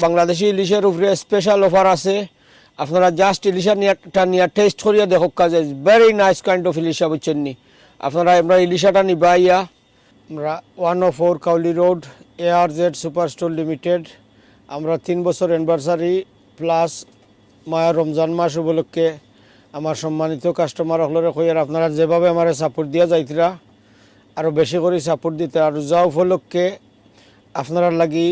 বাংলাদেশি ইলিশের উপরে special offer আছে। আপনারা জাস্ট ইলিশা নিয়াটা নিয়ে টেস্ট করিয়া দেখক কাজে। ভেরি নাইস কাইন্ড অফ ইলিশা বুঝছেন নি আপনারা আমরা ইলিশাটা নিবা ইয়া। আমরা one o four Cowley road A R Z super store limited. আমরা তিন বছর অ্যানিভার্সারি প্লাস মায়া রমজান মাস উপলক্ষে আমার সম্মানিত কাস্টমার হলরে কইয়ার, আপনারা যেভাবে আমার সাপোর্ট দিয়া যাইতরা আরও বেশি করে সাপোর্ট দিতে, আর যা উপলক্ষে আপনারা লাগি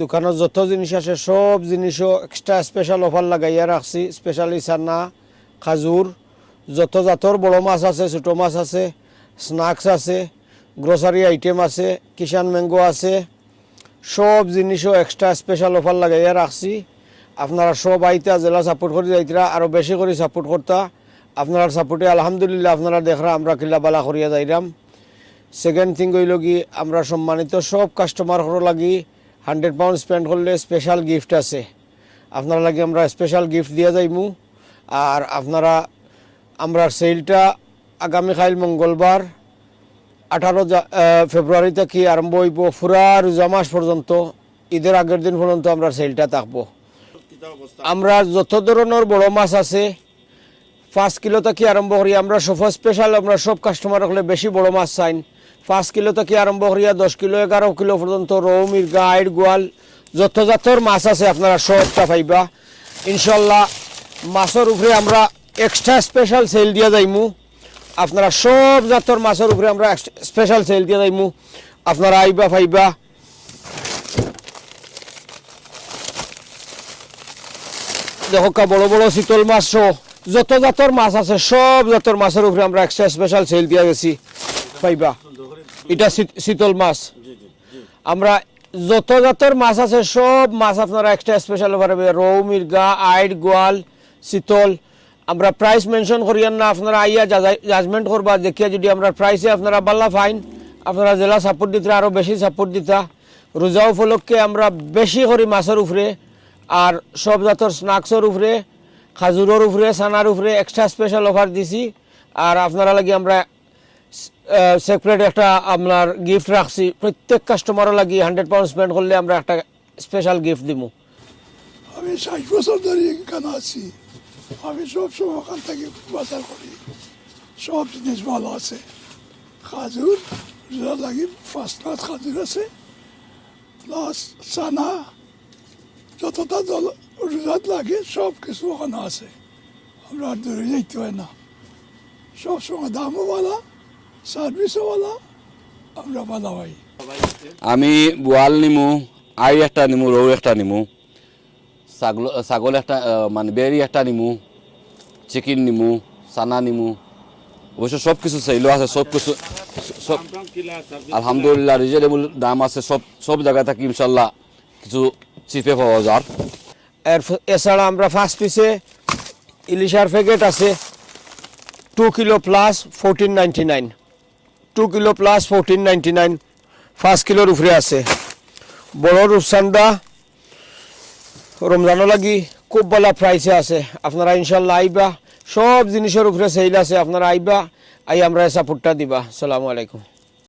দোকানত যত জিনিস আছে, সব জিনিসও এক্সট্রা স্পেশাল অফার লাগাইয়া রাখছি স্পেশালি চানা খাজুর যত জাতর বড় মাছ আছে, ছোটো মাছ আছে স্ন্যাক্স আছে গ্রোসারি আইটেম আছে কিষান ম্যাঙ্গো আছে, সব জিনিসও এক্সট্রা স্পেশাল অফার লাগাইয়া রাখছি আপনারা সব আইতা জেলা সাপোর্ট করে যাইতরা আরও বেশি করে সাপোর্ট করতা। আপনার সাপোর্টে আলহামদুলিল্লাহ আপনারা দেখরা, আমরা কিল্লা বালা করিয়া যাইরাম। সেকেন্ড থিং হইল কি, আমরা সম্মানিত সব কাস্টমার লাগি হান্ড্রেড পাউন্ড স্পেন্ড করলে স্পেশাল গিফট আছে। আপনারা লাগে আমরা স্পেশাল গিফট দিয়া যাইমু। আর আপনারা আমরা সেলটা আগামীকাল মঙ্গলবার, আঠারো ফেব্রুয়ারি থেকে আরম্ভ হইব, ফুরা রোজা মাস পর্যন্ত, ঈদের আগের দিন পর্যন্ত আমরা সেলটা থাকব। আমরা যত ধরনের বড় মাছ আছে, পাঁচ কিলো থেকে আরম্ভ করি, আমরা সব স্পেশাল আমরা সব কাস্টমার হলে বেশি বড় মাছ চাইন পাঁচ কিলো থেকে আরম্ভ করিয়া দশ কিলো এগারো কিলো পর্যন্ত রৌ মির্গা আইড গোয়াল যত জাতর মাছ আছে আপনারা সবটা পাইবা। ইনশাল্লাহ মাছের উপরে আমরা এক্সট্রা স্পেশাল সেল দিয়া যাইমু। আপনারা সব জাতর মাছের উপরে আমরা স্পেশাল সেল দিয়া যাইমু। আপনারা আইবা পাইবা। দেখো বড় বড় শীতল মাছ যত জাতর মাছ আছে, সব জাতর মাছের উপরে আমরা এক্সট্রা স্পেশাল সেল দিয়া গেছি। পাইবা। এটা শীত- শীতল মাছ। আমরা যত জাতর মাছ আছে, সব মাছ আপনারা এক্সট্রা স্পেশাল পারবে রৌ, মির্গা, আইড, গোয়াল, শীতল। আমরা প্রাইস মেনশন করিয়ান না, আপনারা আইয়া জাজমেন্ট করবা, দেখিয়া যদি আমরা প্রাইসে আপনারা বাল্লা ফাইন আপনারা জেলা সাপোর্ট দিতে আরও বেশি সাপোর্ট দিতা। রোজা উপলক্ষে আমরা বেশি করি মাছের উপরে, আর সব জাতর স্ন্যাক্সের উপরে, খাজুরের উপরে সানার উপরে এক্সট্রা স্পেশাল অফার দিছি। আর আপনারা লাগি আমরা সেপারেট একটা আপনার গিফট রাখছি। প্রত্যেক কাস্টমারও লাগি হান্ড্রেড পাউন্ড স্পেন্ড করলে আমরা একটা স্পেশাল গিফট দিব আমি ষাট বছর ধরে এখানে আছি। আমি সব সময় ওখান থেকে বাজার করি। সব জিনিস ভালো আছে। খাজুর লাগি ফার্স্ট ক্লাস খাজুর আছে। প্লাস চানা, যতটা জল রোজাত লাগে সব কিছু ওখানে আছে। আমরা আর দূরে যাইতে হয় না। সব সময় দামও ভালো সার্ভিসও ভালো আমরা ভালো হয় আমি বোয়াল নিমু আই একটা নিমু রৌ একটা নিমু ছাগল ছাগল একটা মানে বেরি একটা নিমু চিকেন নিমু চানা নিমু অবশ্য সব কিছু চাইলেও আছে সব কিছু সব আলহামদুলিল্লাহ রিজনেবল দাম আছে সব সব জায়গা থেকে ইনশাল্লাহ কিছু চিপে পাওয়া যার এর এছাড়া আমরা ফার্স্ট পিসে ইলিশার প্যাকেট আছে two kilo plus fourteen ninety nine two kilo plus fourteen ninety nine পাঁচ কিলোর উপরে আছে। বড় রূপসান্দা রমজানও লাগি খুব ভালো প্রাইসে আছে। আপনারা ইনশাল্লাহ আইবা, সব জিনিসের উপরে সেল আছে। আপনারা আইবা, আই আমরা সাপোর্টটা দিবা। সালামু আলাইকুম।